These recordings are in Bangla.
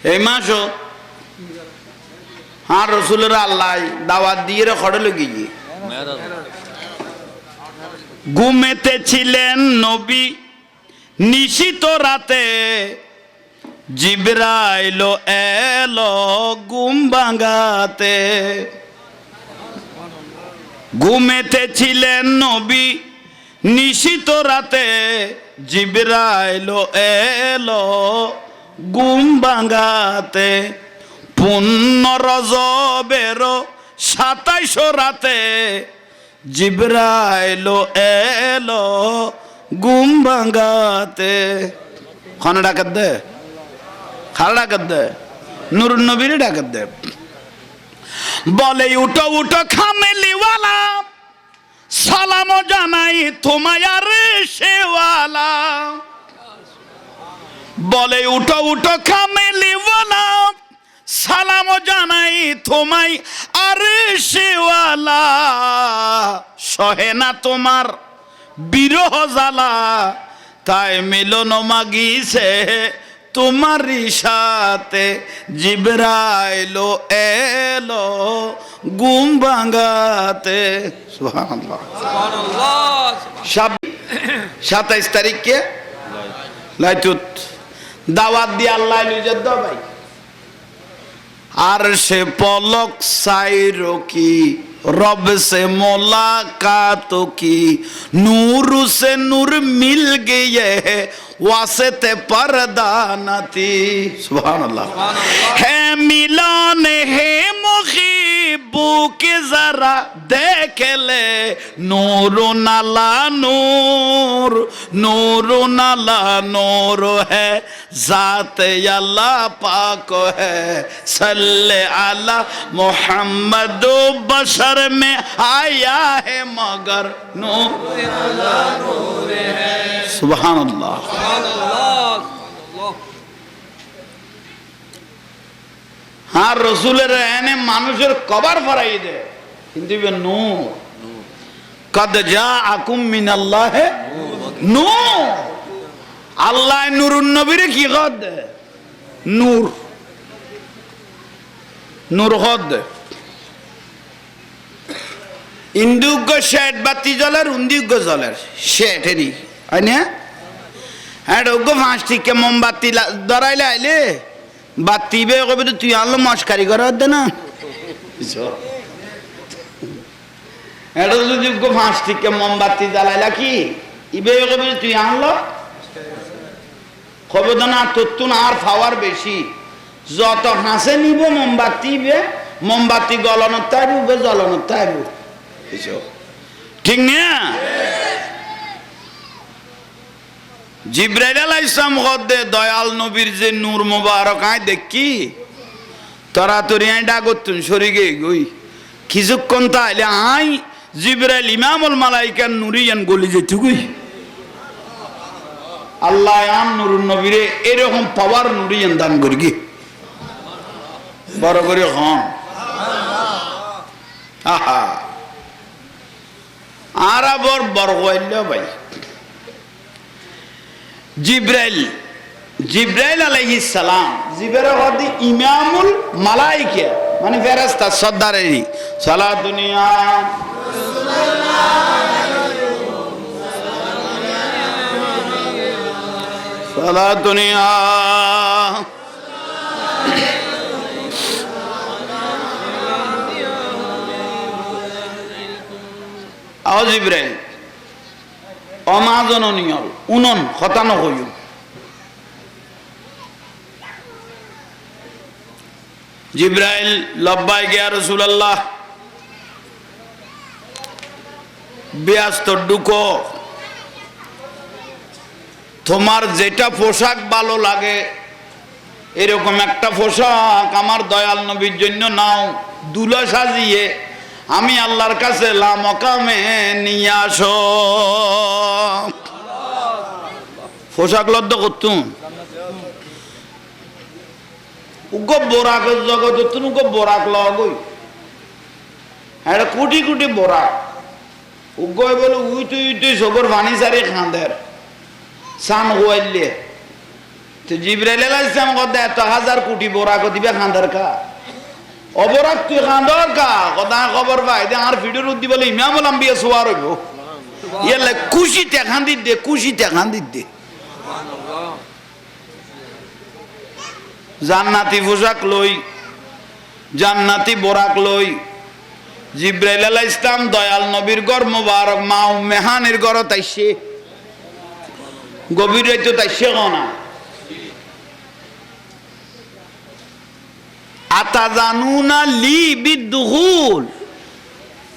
এই মাসও হ্যাঁ রসুলের আল্লাহ দাওয়াত দিয়ে খড়ে লগিয়ে ঘুমেতে ছিলেন নবী, নিশিত রাতে জিব্রাইল এলো ঘুম ভাঙাতে। ঘুমেতে ছিলেন নবী, নিশিত রাতে জিব্রাইল এলো ঘুম ভাঙাতে পুণ্য রজবের সাতাইশ রাতে জিব্রাইল এলো গুম ভাঙাতে খানা ডাকাত দে, খালা ডাকাত দে নুর নবীর ডাকাত দে। বলে, উঠো উঠো খামেলিওয়ালা সালাম জানাই তোমায় আর সেওয়ালা বলে উঠো উঠো খামেলিওয়ালা সালাম জানাই তোমায় আর সেওয়ালা সহে না তোমার বিরহ জ্বালা তাই মিলন মাগিছে তোমার সাথে। জিবরাইলো এলো গুম ভাঙাতে। সাতাইশ তারিখকে লাইতুত দাওয়াত দিয়ে আল্লাহ নিজের দবাই আর সে পলক সাইর কি রব সে মোলাকাত কি নূর সে নূর মিল গিয়ে ওয়াসেতে পর্দা নাতি। সুবহানাল্লাহ। হে মিলন হে মুখী बुक जरा देख ले। नूर नाला नूर नूर नाला नूर है। जात अल्लाह पाक है। सल्ले आला मोहम्मद बशर में आया है, मगर नूर सुबह अल्लाह। হ্যাঁ রসুলের এনে মানুষের কবার ফরাই দেয় কিন্তু নূর। কদ যা আকুম মিন আল্লাহ নূর। আল্লাহ নুরুন নবীরে কি দেয় নূর। নূর দেয় ইন্দুগ্য শেট বাতি জলের উন্দিগ্য জলের। শেট হেরি হয় না? হ্যাঁ ওগ্য ফাঁস থেকে মোমবাতি লা- ধরাইলে আইলে। বাতি বে কবে তো তুই আনলো মস্কারি করার দে না? এটা যদি ফাঁস থেকে মোমবাতি জ্বালাইলা কি? ইবে কবে তুই আনলো? কবে তো না, তোর তো না আর পাওয়ার বেশি। যত হাসে নিব মোমবাতি বে মোমবাতি গলানোর তাইব বে জ্বলানোর তাইব। ঠিক না? জিব্রাইল আলাইহিস সালাম গদে দয়াল নবীর যে নূর মোবারক, আয় দেখি। তোরা তোর ডাগতুন সরিগে গই। কিছুক্ষণ তাইলে আই জিব্রাইল ইমামুল মালাইকার নুরিয়ান গলি যে তুগুই আল্লাহ আম নুরুন নবীরে, এরকম পাওয়ার নুরিয়ান দান করি বড় করে হন। আহা। আর আবার বড় হইল ভাই। জিব্রাইল জিব্রাইল আলাইহিস সালাম। জিব্রাইল হদি ইমামুল মালাইকা মানে ফেরেশতা, সর্দারেরই। সালা দুনিয়া। সালা দুনিয়া। আও জিব্রাইল। অমাজননীয়, উনন হতানো হইও জিব্রাইল লব্বাই গিয়া রসুলাল্লাহ ব্যস্ত ডুকো তোমার যেটা পোশাক ভালো লাগে, এরকম একটা পোশাক আমার দয়াল নবীর জন্য নাও, দুলা সাজিয়ে আমি আল্লাহর কাছে লামকামে নিয়ে আসো। পোশাক লদ্দ করতুম। উগ্র বোরাক জগৎ উগ্র বোরাক লগই হ্যাঁ কোটি কোটি বোরাক। উগ্র বলে উইটু উইটু সবর ভানি সারি খাঁদের। সান হইলে তো জিব্রাইল আলাইহিস সালাম কদা এত হাজার কোটি দিবে খান্দার কা? অবরাক তুই খান্দার কা? কদা খবর পাই। আর ভিডিওর উদ্দি বলে সুয়ার হইব ইয়ালে টেখান দিত দে জান্নাতি পোশাক লই, জান্নাতি বোরাক লই, জিব্রাইল আলাহ ইসলাম দয়াল নবীর গর মোবারক, মা মেহানের গর তাইছে গভীর রাইতো তাইছে না। আতা জানুনা লি বিদুহুল।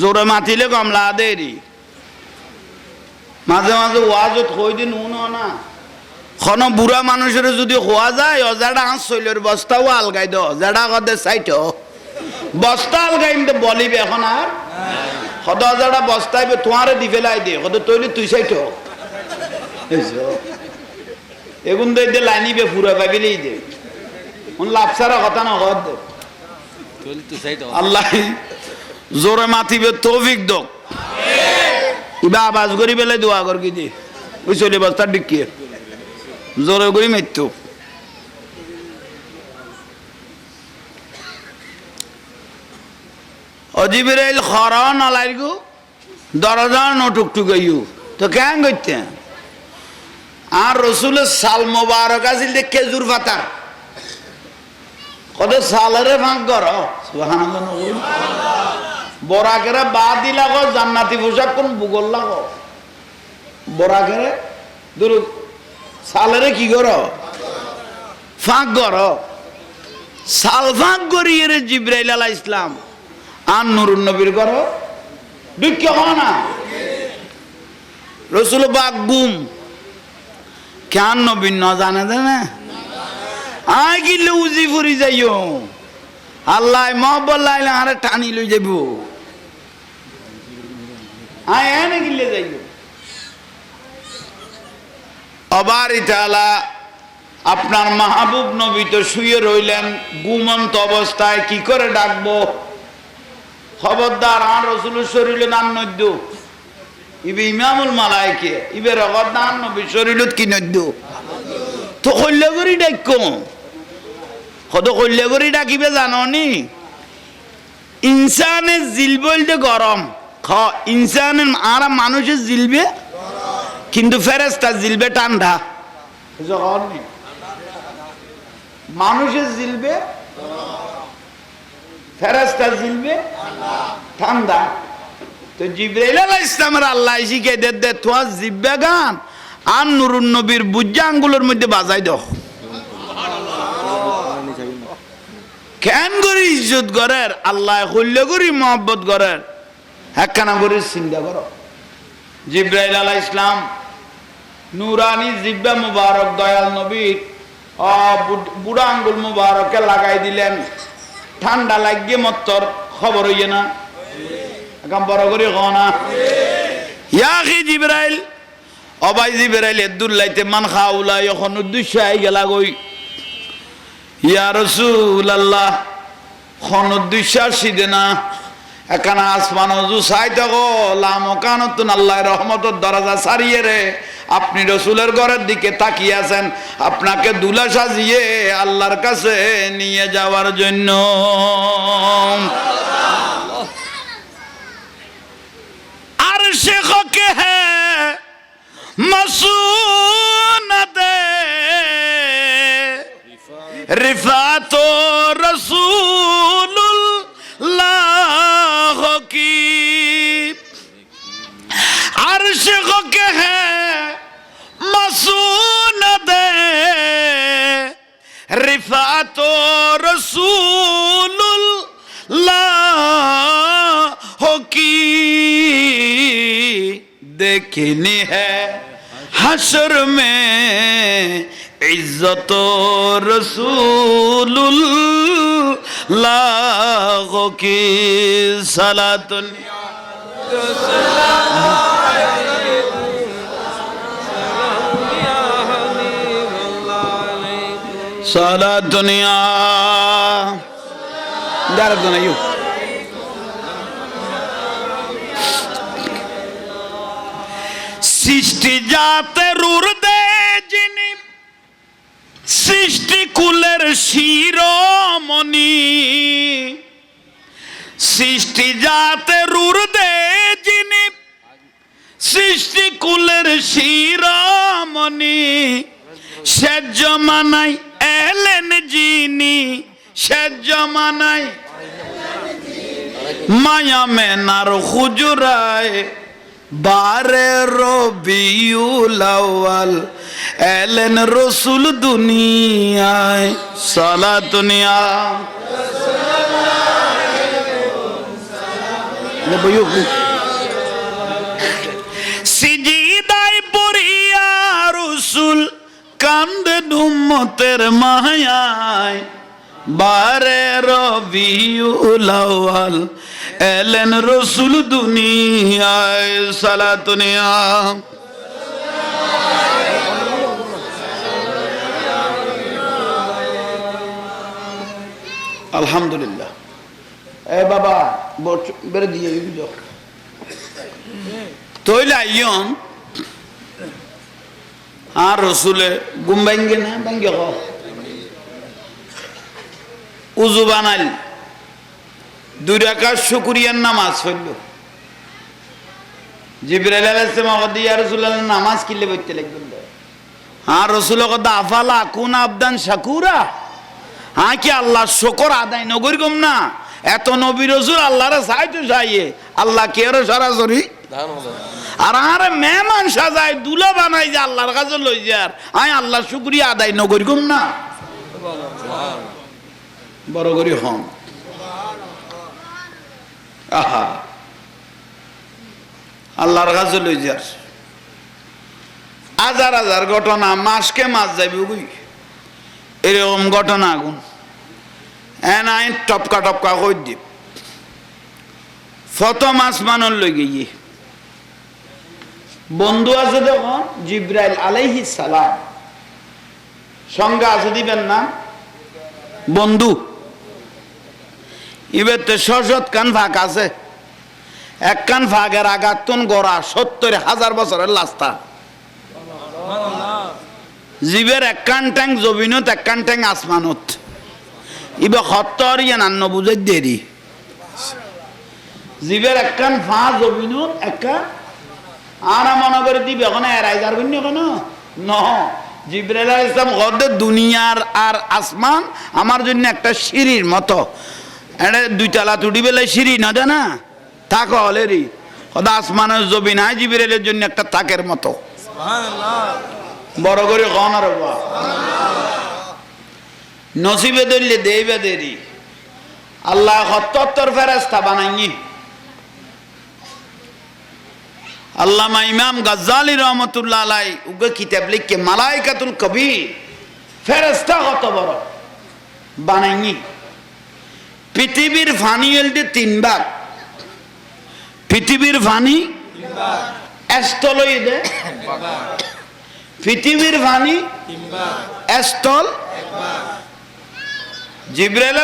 জোরে মাতিলে কমলা দেরি। মাঝে মাঝে ওয়াজত হই দিন উন না খন বুড়া মানুষের যদি হওয়া যায় অজাডা হাঁস শৈলের বস্তাও আলগাই দ অজাডা কদে সাইট বস্তা আলগাই তো বলিবে এখন আর সদ অজাডা বস্তাইবে তোমারে দি ফেলাই দে সদ তৈলি তুই সাইট এগুন দে দে লাইনিবে পুরা পাবিলেই দে। উন লাভসারা কথা না হদ দে আল্লাহ। জোরে মাতিবে তৌফিক দক ইবা আবাজ করি পেলে দোয়া কর কি দি ওই চলে বস্তা ডিকিয়ে জোরে করি মৃত্যু। অজিবিরাইল খরা নালাইগু দরজা নটুকটুক ইউ তো কেন করতে আর রসুলের সাল মোবারক আছিল যে খেজুর পাতা কত সালেরে ভাগ কর বরাকেরে বা দিলা গো জান্নাতি পোশাক কোন ভূগোল লাগ? বরাকেরে দূর সালেরে কি কর? ফাঁক কর। সাল ফাঁক করিয়ে রে জিব্রাইল আলাহ ইসলাম আর নুরুন নবীর কর দুঃখ হয় না? রসুল বাগ গুম। কেন নবীন জানে না আয় গিলে উজি ফুরি যাইও। আল্লাহ মহব্বত লাইলে আরে টানি লই যাব আয় এনে গিলে যাইও অবার ইতালা আপনার মাহবুব নবী তো শুয়ে রইলেন ঘুমন্ত অবস্থায় কি করে ডাকবো খবরদার আর রসুল শরীর নাম নদ্য ইবে ইমামুল মালাইকে ইবে রগত নাম নবী শরীরত কি নদ্য তো কল্য করি ডাক কত কল্য করি ডাকিবে জাননি ইনসানের জিল বলতে গরম ইনসানের আর মানুষের জিলবে, কিন্তু ফেরেস্তা জিলবে ঠান্ডা? মানুষের জিলবে ফেরেস্তা জিলবে ঠান্ডা। তো জিব্রাইল আলাইহিস ইসলামের আল্লাহ শিখে দে দে তোমার জিব্বা গান আর নুরুন নবীর বুজ্জা আঙ্গুলের মধ্যে বাজাই দাও। কেন করি ইজ্জত করের আল্লাহ হল্য করি মহব্বত করের একখানা করে চিন্তা করো। জিব্রাইল আলাহ ইসলাম নুরানি জিব্বা মুবারক, দয়াল নবীর বুড়- আঙ্গুল মুবারকে লাগাই দিলেন। ঠান্ডা লাগিয়ে মত্তর খবর হইয়ে না? এখন বড় করে কও না? ইয়াকি জিব্রাইল অবাই জিব্রাইল এদুল্লাইতে মান খাউলা এখন উদ্দেশ্য আই গেলা গই ইয়া রসুল আল্লাহ খন উদ্দেশ্য আসিদে না? একখানা আসমান উজু সাইতে গো লামকানতুন আল্লাহ রহমতর দরজা সারিয়ে রে। আপনি রসুলের ঘরের দিকে তাকিয়ে আছেন, আপনাকে দুলা সাজিয়ে আল্লাহর কাছে নিয়ে যাওয়ার জন্য। আর শেখকে হ্যাঁ মাসুনাদে রিফাত রসুল یقینی ہے حشر میں عزت و رسول اللہ کی صلاح دنیا صلاة دنیا دارت دنیا. সৃষ্টি যাতে রুর দে যিনি, সৃষ্টি কুলের শিরোমণি। সৃষ্টি যাতে রুর দে যিনি, সৃষ্টি কুলের শিরোমণি। সে জমানাই এলেন যিনি, সে জমানাই মায়া মেনার হুজুরায় বারে রবিউল আউয়াল এলেন রসুল দুনিয়ায়। সালা দুনিয়া সিজিদাই পড়িয়া রসুল কান্দে দুম্মতের মায়ায়। বারে রবিউল আউয়াল, এলেন রসুল দুনিয়ায় সালা দুনিয়া আলহামদুলিল্লাহ। এ বাবা বেড়ে দিয়ে দিল তৈলে আইয়ন আর রসুলে গুম ভাঙ্গে না ভাঙ্গে উজু বানাইল। দুই রাকাত শুকুরিয়ার নামাজ হইল জিব্রাইল আলাইহিস সালাম কদি ইয়া রাসূলুল্লাহ, নামাজ কিলে বইতে লাগবেন হ্যাঁ রসুল কদা আফালা কুন আবদান শাকুরা? হ্যাঁ কি আল্লাহ শকর আদায় নগরী কম না? এত নবী রসুল আল্লাহরে সাইতো চাইয়ে আল্লাহ কে আরও সরাসরি? আর আরে মেহমান সাজায়, দুলা বানাই যে আল্লাহর কাছে লই যার আয় আল্লাহ শুক্রিয়া আদায় নগরী কম না? বড় করি হন। আহা। আল্লাহর কাছে লই যার হাজার হাজার ঘটনা, মাসকে মাস যাবি বুঝি এরকম ঘটনা আগুন এন আইন টপকা টপকা কই দিব ফত মাস মানর লই গিয়ে। বন্ধু আছে দেখুন জিব্রাইল আলাইহি সালাম। সঙ্গে আছে দিবেন না? বন্ধু। এবার তো সশত কান ফাঁক আছে। এক কান ফাঁকের আগাতন গড়া সত্তর হাজার বছরের লাস্তা জীবের এক কান ট্যাং জবিনত এক কান ট্যাং আসমানত। ইবে সত্তর ইয়ে নান্ন বুঝে দেরি জীবের এক কান ফা জবিনত এক কান আর মনে করে দিবে, এখন এরাই যার কেন কেন? ন। জিব্রাইল ইসলাম গদে দুনিয়ার আর আসমান আমার জন্য একটা সিঁড়ির মতো। এটা দুই তালা তুটি বেলে সিঁড়ি না জানা থাক হলেরই সদা আসমানের জবি নাই জিব্রাইলের জন্য একটা তাকের মতো। বড় করে কন আর নসিবে ধরলে দেইবে দেরি। আল্লাহ সত্তর ফেরেস্তা বানাইনি। আল্লামা ইমাম গাজ্জালি রহমতুল্লাহ আলাই উগে কিতাব লিখকে মালাইকাতুল কবি ফেরেস্তা কত বড় বানাইনি। পৃথিবীর ফানি হলতে তিন ভাগ পৃথিবীর ফানি এস্তলই দে পৃথিবীর ফানি স্থল জিব্রাইল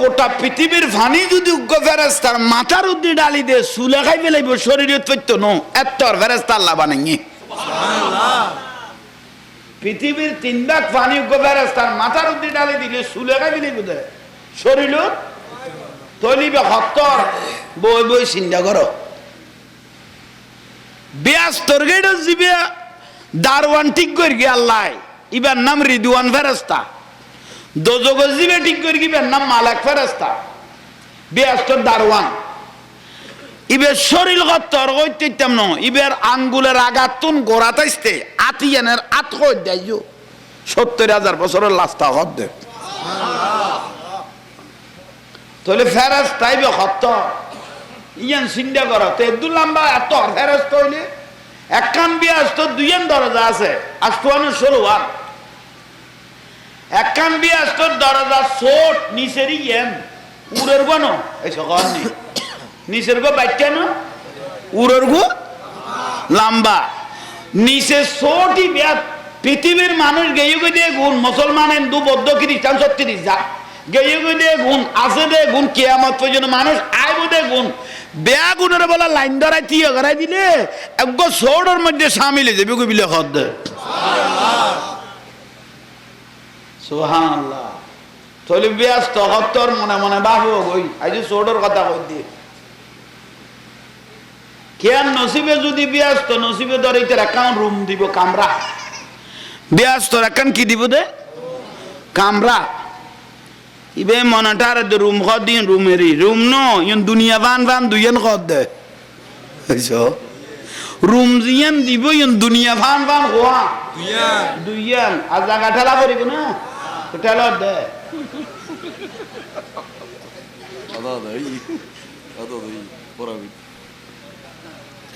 গোটা পৃথিবীর ফানি যদি উগ্র ফেরেস্তার মাথার উদ্দি ডালি দে সুলে খাই ফেলাইব শরীরে তৈত্য নো। এত্তর ফেরেস্তা আল্লাহ বানাইনি পৃথিবীর তিন ভাগ ফানি উগ্র ফেরেস্তার মাথার উদ্দি ডালি দিলে সুলে খাই ফেলাইব দে শরীর তলিবে হত্তর বই বই চিন্তা করো। বিয়াস তোর গেড়ে জিবে দারওয়ান ঠিক করি গিয়ে আল্লাহ? ইবার নাম রিদুয়ান ফেরেস্তা দোজগ জিবে ঠিক করি গিয়ে নাম মালাক ফেরেস্তা বিয়াস তোর দারওয়ান ইবের শরীর গত্তর কইতাম ন ইবের আঙ্গুলের আঘাতুন গোড়াতাইতে আতিয়ানের আত কই দেয় সত্তর হাজার বছরের লাস্তা হদ দে। তাহলে ফেরাস তাইবে হত্ত ইয়ান চিন্তা কর। তে দু লম্বা এত ফেরাস তৈলে একখান বিয়ে আসতো দুইয়েন দরজা আছে। আসতো ষোলো আর। একখান বিয়ে আসতো দরজা সোট নিচেরই ইয়েন। উড়ের go no? এই সকাল নি। নিচের গো বাইটা না? উড়ের গো? লম্বা। নিচে সোটি বিয়া। পৃথিবীর মানুষ গেয়ে গিয়ে গুণ। মুসলমান হিন্দু বৌদ্ধ, খ্রিস্টান, ছত্রিশ, যা গেয়ে দিয়ে গুণ, আছে দে গুণ দে গুণ। বেয়া বলা লাইন দিলে তলে ব্যস্ত মনে মনে বাবু গই আজ সোডের কথা কই দিয়ে। কেন নসিবে যদি ব্যস্ত নসিবে ধরে একাউন্ট রুম দিব কামরা ব্যস্ত একান কি দিব দে? কামরা ইবে মনাটার রুম খদ দিন রুমেরি রুম ন ইন দুনিয়া বান বান দুইয়েন খদ দে রুম জিয়ান দিব ইন দুনিয়া বান বান খোয়া দুইয়ান আর জায়গা ঠেলা করিব না ঠেলা দে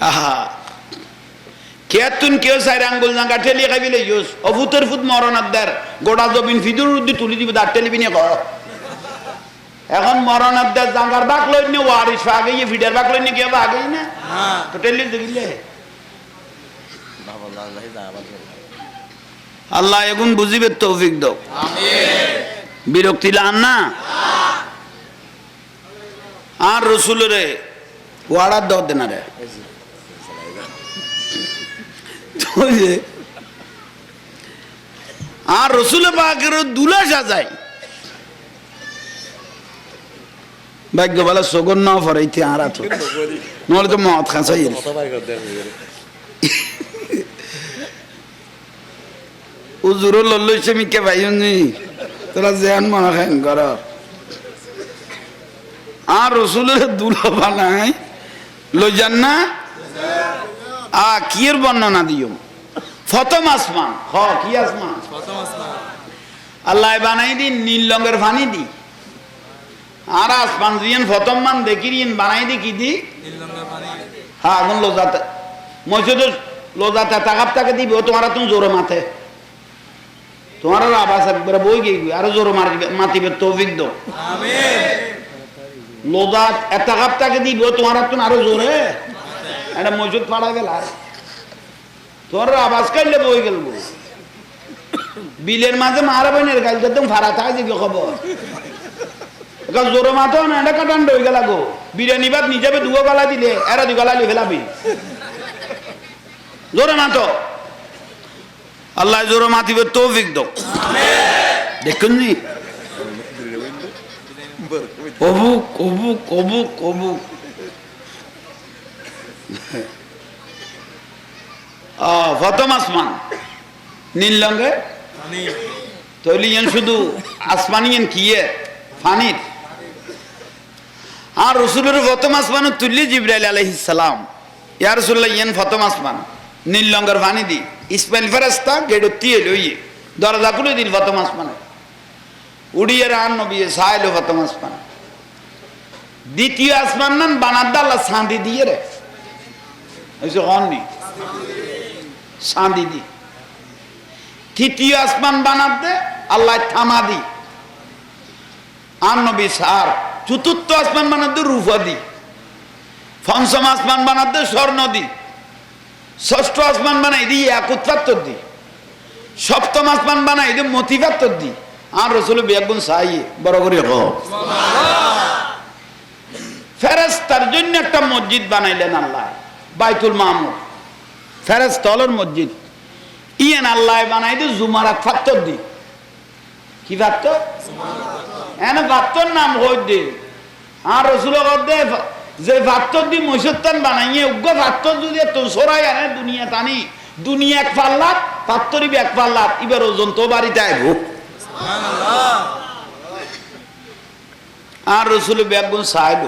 আহা কেতুন কেউ সাইড আঙ্গুল নাঙ্গা ঠেলিয়ে খাবিলে ইউস অভূতের ফুত মরণ আদার গোটা জবিন ফিদুর উদ্দি তুলি দিবে দাঁড় টেলিবিনে কর এখন মরণার দের জাঙ্গার বাক লই নি ওয়ারিস আগে ইয়ে ফিডার বাক লই নি কেউ আগেই না। তো টেলি দেখিলে আল্লাহ এখন বুঝিবে তৌফিক দাও। বিরক্তি লান না। আর রসুলরে ওয়াড়ার দাও দেনা রে। আর রসুল পাকের দুলা সাজাই ভাগ্য বলা সগন না ফরাইতে আর তো নহলে তো মদ খাঁচাই কথা বাই কর দেখ উজুরো লল্লইছে মিকে ভাইনি তোরা যেন মনে খান কর। আর রসুলের দুলো বানাই লইজান না। আ কিয়ের বর্ণনা দিও? ফতম আসমান। হ কি আসমান? আল্লাহ বানাই দিন নীল রঙের পানি দি। আর আসমান দিয়েন ফতম মান বানাই দি কি দি। হ্যাঁ এখন লোজাতে মসজিদের লোজাতে তাকাপ তাকে দিবে ও তোমারা তুমি জোরে মাথে তোমার আবাস একবারে বই গিয়ে আরও জোরে মারবে মাতিবে তৌফিক দো লোজাত একটা কাপ তাকে দিব তোমার তুমি আরও জোরে। একটা মসজিদ পাড়া গেল আর। তোমার আবাস কাইলে বই গেল বিলের মাঝে মারা বইনের গাইল একদম ভাড়া থাকে খবর। এখন জোরে মাতো না এটা কাটান দই গেলা গো বিরিয়ানি ভাত নিজে দুগো গালা দিলে এরা দুই গালা লিখে লাবি জোরে মাতো। আল্লাহ জোরে মাতিবে তৌফিক দাও দেখুন নি। অবুক অবুক অবুক অবুক প্রথম আসমান। নীল রঙে। তৈলি ইয়ান শুধু আসমানি ইয়ান কিয়ে ফানির আর রসুলের প্রথম আসমান তুললি জিব্রাইল আলহিস সালাম। ইয়া রসুল্লাহ ইয়ান প্রথম আসমান নীল রঙের ফানি দি। ইসমাইল ফেরাস্তা গেড়ো তিয়ে লইয়ে দরজা খুলে দিল প্রথম আসমানে উড়িয়ে রান নবী সাইলো প্রথম আসমান দ্বিতীয় আসমান নান বানাদ্দা আল্লাহ সাঁদি দিয়ে রে। হয়েছে হননি সাঁদি দি। তৃতীয় আসমান বানাতে আল্লাহ থামা দি। আর নবী সার চতুর্থ আসমান বানাতে রূপা দি। পঞ্চম আসমান বানাতে স্বর্ণ দি। ষষ্ঠ আসমান বানাই দি একুত্তাত্তর দি। সপ্তম আসমান বানাই দি মতিবাত্তর দি। আর রসুল বেগুন সাই, বড় করে ফেরেস্তার জন্য একটা মসজিদ বানাইলেন আল্লাহ, বাইতুল মামুর। ফেরেস্তলের মসজিদ। ইয়েন আল্লাহ বানাই দি জুমারাত ফাত্তর দি। কি ফাত্তর এনে ফাত্তর নাম হই দে। আর রসুল দে যে ফাত্তর দি মসজিদান বানাইয়ে উগ্র ফাত্তর যদি তো সরাই আনে দুনিয়া টানি, দুনিয়া এক পাল্লাত ফাত্তরি এক পাল্লাত এবার ওজন তো বাড়িতে আইব আর রসুল বেগুন সাইল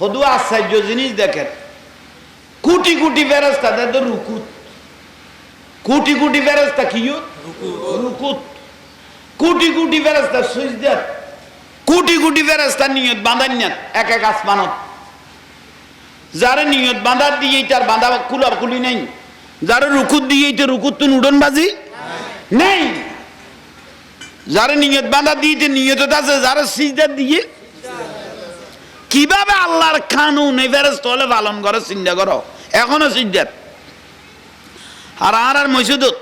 কদু আশ্চর্য জিনিস দেখেন। কোটি কোটি ফেরস্তা তাদের রুকুত কোটি কোটি ফেরস্তা কি রুকুত। কোটি কোটি ফেরস্তা সুইজদার কোটি কোটি ফেরস্তা নিয়ত বাঁধান্যাত এক এক আসমানত। যারে নিয়ত বাঁধা দিয়ে তার বাঁধা কুলা কুলি নেই। যারে রুকুত দিয়ে তো রুকুত তুন উড়ন বাজি নেই। যারে নিয়ত বাঁধা দিয়ে নিয়ত আছে যারে সিজদা দিয়ে। কীভাবে আল্লাহর কানুন এবারে হলে পালন করে চিন্তা করো? এখনও সিদ্ধাত আর আর আর মসজিদত?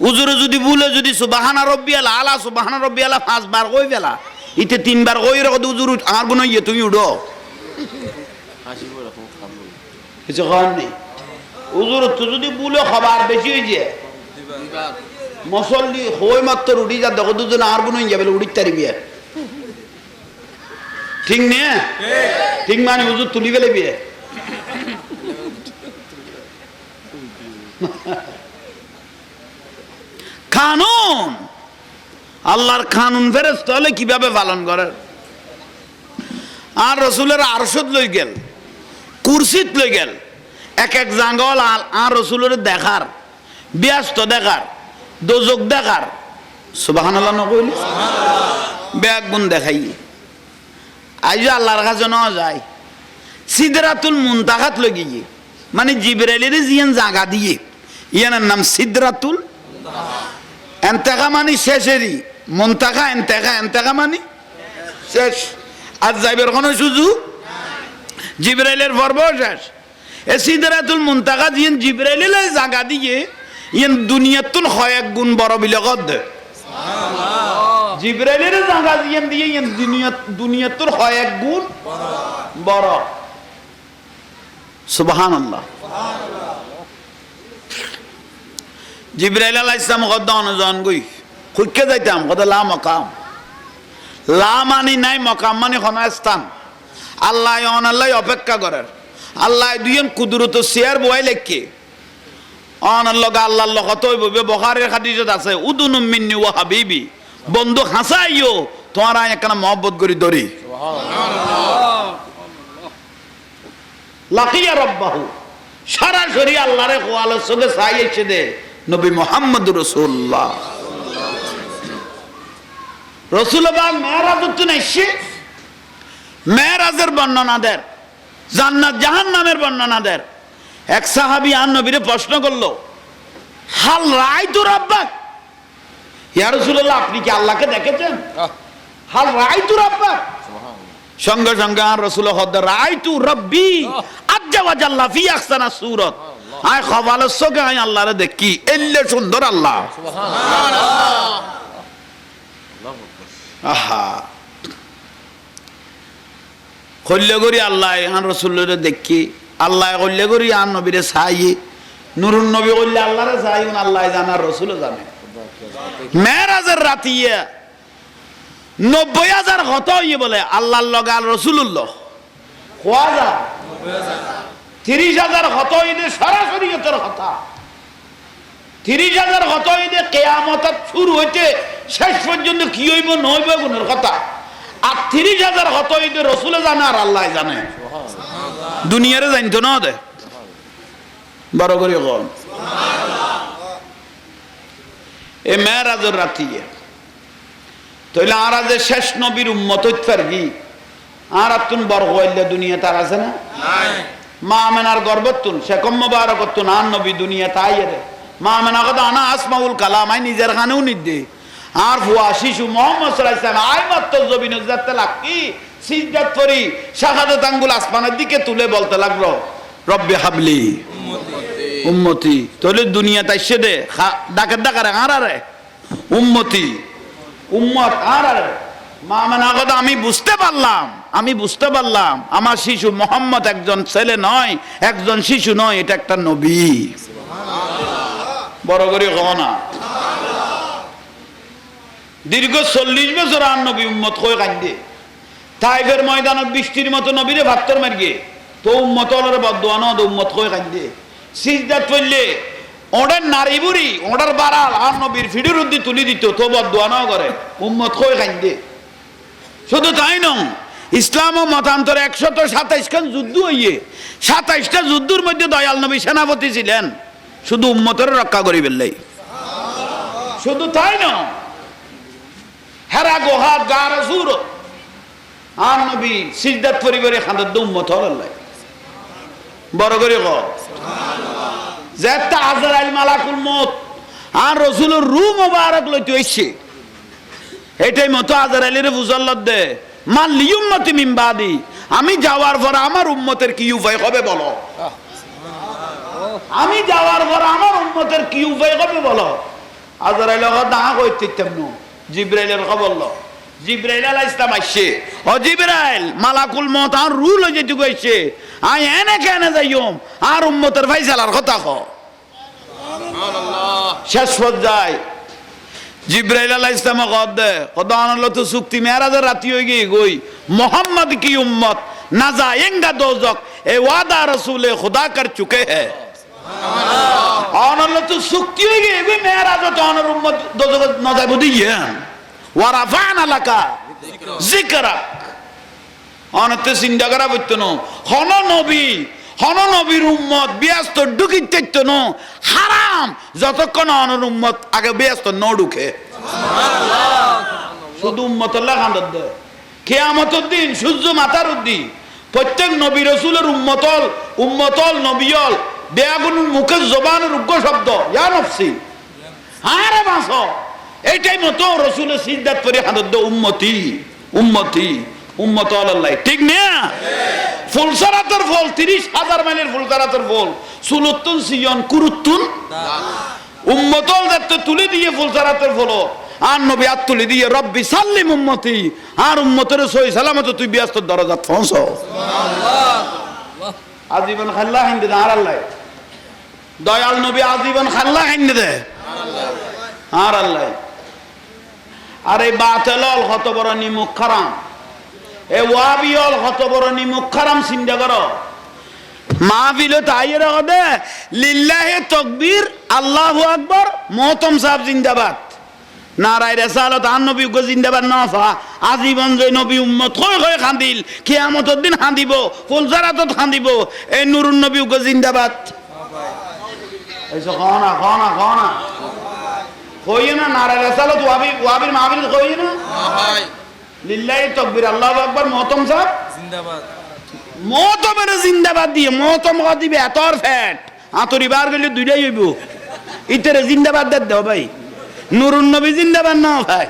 উজুরে যদি বলে যদি সুবাহানা রব্বি আলা আলা সুবাহানা রব্বি আলা পাঁচবার কই বেলা ইতে তিনবার কই রে উজুর আর গুণ ইয়ে তুমি উঠো। কিছু খাওয়ার নেই। উজুর তো যদি বলে খাবার বেশি হয়ে যায়। মসল্লি হই মাত্র উঠি যা দেখো দুজন আর গুণ যাবে উড়িত তারি বিয়ে ঠিক নে? ঠিক। মানে হুজুর তুলি গেলে বিয়ে কানুন! আল্লাহর কানুন ফেরেস তাহলে কীভাবে পালন করেন আর রসুলের আরশদ লই গেল কুরসিত লই গেল এক এক জাঙ্গল আর- রসুলের দেখার ব্যস্ত দেখার দোজক দেখার। সুবাহান আল্লাহ নকইল ব্যাগ গুণ দেখাই। আইজ আল্লাহর কাছে নেওয়া যায়। সিদরাতুল মুনতাহাত লগিয়ে মানে জিবরাইলের জিয়ান জাগা দিয়ে ইয়ানের নাম সিদরাতুল এন্তেকা মানে শেষেরই। মন্তাকা এন্তেকা এন্তেকা মানে শেষ। আর যাইবের কোনো সুযোগ? জিবরাইলের পর্ব শেষ। এ সিদরাতুল মুনতাকা জিয়ান জিবরাইলের জাগা দিয়ে ইয়ান দুনিয়াতুল কয়েক গুণ বড় বিলগত দেয় জিব্রাইলের জায়গা দিয়ে দিয়ে ইয়ে দুনিয়া দুনিয়াতুর হয় এক গুণ বড়। সুবহানাল্লাহ। জিব্রাইল আলাইহিস সালাম কত অনুজন গই খুঁজকে যাইতাম কত লা মকাম। লা মানি নাই, মকাম মানে কোন স্থান। আল্লাহ অন আল্লাহ অপেক্ষা করার আল্লাহ দুইজন কুদরত শেয়ার বয় লেখকে অন লগা আল্লাহর লগত বখারের হাদিসত আছে, উদুনুম মিন্নি ওয়া হাবিবি। বন্ধু হাসাইও, তোমার আয় একখানা মহব্বত করি ধরি। লাকিয়া রব্বাহু সরাসরি আল্লাহরে কোয়ালের সঙ্গে চাই এসে দে। নবী মোহাম্মদ রসুল্লাহ। রসুলবাগ এসছে মেয়েরাজের বর্ণনা দেন। জান্নাত জাহান নামের বর্ণনা দেন। এক সাহাবি আর নবীরে প্রশ্ন করল হাল রায় তো রাব্বাক ইয়া রাসূলুল্লাহ আপনি কি আল্লাহকে দেখেছেন? হাল রায় তো রাব্বাক সঙ্গে সঙ্গে আর রসুল হদ রায় তু রব্বি। আজ্জা ওয়াজাল্লা ফি আহসানা সূরত। আয় খবালের সঙ্গে আয় আল্লাহরে দেখি। এল্লে সুন্দর আল্লাহ। আহা। কল্লে করি আল্লাহ আন রসুল্লরে দেখি। আল্লাহ কল্লে করি আন নবীরে চাই। নুরুন নবী করলে আল্লাহরে চাই আল্লাহ জানে আর রসুল জানে। মেয়েরাজের রাতিয়া নব্বই হাজার কত ইয়ে বলে, আল্লাহর লগে আল রসুল্লাহ কোয়া যা তিরিশ হাজার কত ইদে সরাসরি তোর কথা। তিরিশ হাজার কত ইদে কেয়ামত শুরু হইতে শেষ পর্যন্ত কি হইব নইব গুণের কথা। আর তিরিশ হাজার কত ইদে রসুলে জানে আর আল্লাহ জানে। দুনিয়ারে জানতো না দে বড় করে কন। এ মেয়েরাজের রাতিয়ে তাইলে আর যে শেষ নবীর উম্মত কি আর তুন বড় হইলে দুনিয়া তার আছে না? মা আমেনার গর্বতুন শেখম মুবারকতুন আর নবী দুনিয়া তাই রে মা আমেনা কথা আনা আসমাউল কালাম আই নিজের খানেও নিদ্দে। আর ফুয়া শিশু মোহাম্মদ সাল্লাল্লাহু আলাইহি সাল্লাম আই মাত্র জবিন যাতে লাকি, সিজদাত করি, শাহাদাত আঙ্গুল আসমানের দিকে তুলে বলতে লাগল, রব্বে হাবলি, উম্মতি তাহলে দুনিয়া তাই সে দে ডাকার ডাকারে আর আরে উম্মতি, উম্মত আর আরে মা মানে আগত আমি বুঝতে পারলাম আমি বুঝতে পারলাম আমার শিশু মোহাম্মদ একজন ছেলে নয় একজন শিশু নয় এটা একটা নবী। বড় করে কহ না। দীর্ঘ চল্লিশ বছর আর নবী উম্মত হয়ে কান্দে। তাইফের ময়দানত বৃষ্টির মতো নবীরে ভাত্তর মারিয়ে তো উম্মত হলরে বদোয়া নদ উম্মত হয়ে কান্দে। সিজদাত পড়লে ওদের নারী বুড়ি ওদের বাড়াল আর নবীর ফিডুর উদ্দি তুলি দিত তো বদোয়া ন করে। উম্মত হয়ে কান্দে? শুধু তাই নয় ইসলাম ও মতান্তর একশত সাতাইশ খান যুদ্ধ হইয়ে, সাতাইশটা যুদ্ধের মধ্যে দয়াল নবী সেনাপতি ছিলেন। শুধু উম্মতের রক্ষা করি বেললাই শুধু তাই নয় হেরা গোহা গার সুর আর নবী সিজদাত পরিবারে খান্দার উম্মত হল্লাই বড় করে ক যেটা আজরাইল মালাকুল মত আর রসুলের রু মোবারক লইতে হইছে। এটাই মতো আজরাইলের বুঝল্লত দে। মাল্লি উম্মতি মিম্বাদি আমি যাওয়ার পর আমার উম্মতের কি উপায় হবে বলো? আমি যাওয়ার পর আমার উম্মতের কি উপায় হবে বলো? আজরাইল না কইতে তেমন জিব্রাইলের খবর লো। জিব্রাইল আলাইহিস সালাম আইছে ও জিব্রাইল মালাকুল মত আর রুল হয়ে যেতে কইছে আই এনে কেন যাইম আর উম্মতের ফাইসালার কথা কো শেষ পর্যায়ে। জিব্রাইল আলাইহিস সালাম কদ দে। খোদা আনলো তো চুক্তি মেরাজের রাতি হয়ে গিয়ে গই। মোহাম্মদ কি উম্মত? না যায়েঙ্গা দোজক। এ ওয়াদা রসুলে খুদা কর চুকে হ্যায় অনল তো চুক্তি হয়ে গিয়ে এবে মেরাজ তো অনর উম্মত দোজক না যাইব দিয়ে ওয়ারাফান আলাকা জিকরাক অনতে চিন্তা করা বইতো ন হন নবী হন নবীর উম্মত ব্যস্ত ঢুকিতে ন। হারাম। যতক্ষণ অনর উম্মত আগে ব্যস্ত ন ঢুকে। শুধু উম্মতল্লাহ কান্দর দেয় কেয়ামতর দিন সূর্য মাতার উদ্দিন প্রত্যেক নবী রসুলের উম্মতল উম্মতল নবিয়ল বেয়াগুন মুখের জবানের উগ্র শব্দ। ইয়া নফসি। আরে মাস এইটাই মতো রসুলের সিদ্ধাত করে হানত উম্মতি। উম্মতি। উম্মত আল্লাহ ঠিক না? ফুলসারাতের ফল, তিরিশ হাজার মাইলের ফুলসারাতের ফল। সুলুত্তুন, সিয়ন, কুরুত্তুন। উম্মতল যাতে তুলে দিয়ে ফুলসারাতের ফল। আর নবী আর তুলে দিয়ে, রব্বি সাল্লিম উম্মতি। আর উম্মতের সই সালামত তুই ব্যস্ত দরজাত পৌঁছ। আজীবন খাল্লা হিন্দে আর আল্লাহ দয়াল নবী আজীবন খাল্লা হিন্দে দে। আর আল্লাহ আর এই বাতেলল, কত বড় নিমুখ খারাম। এ ওয়াবিয়ল কত বড় নিমুখ খারাম চিন্তা করো। মাহফিল তাইয়ের দে লিল্লাহে তকবীর, আল্লাহু আকবার, মোহতম সাহেব জিন্দাবাদ। নারাই রেসালত আন নবী গো জিন্দাবাদ নফা আজীবন যে নবী উম্মত কই কই খান্দিল, কিয়ামতের দিন খান্দিব ফুলজারাতত খান্দিব এই নুরুন নবী গো জিন্দাবাদ। না খাও না খাও না কইয়ে না নারাই রেসালত, ওয়াবি, ওয়াবির মাহফিল কইয়ে না? লিল্লাহি তকবীর আল্লাহু আকবার মহতম সাহেব? জিন্দাবাদ। মহতমের জিন্দাবাদ দিয়ে মহতম দিবে এতর ফ্যাট আতরি বার গেলে দুইটাই হইব। ইতারে জিন্দাবাদ দেব ভাই। নুরুন নবী জিন্দাবাদ না ভাই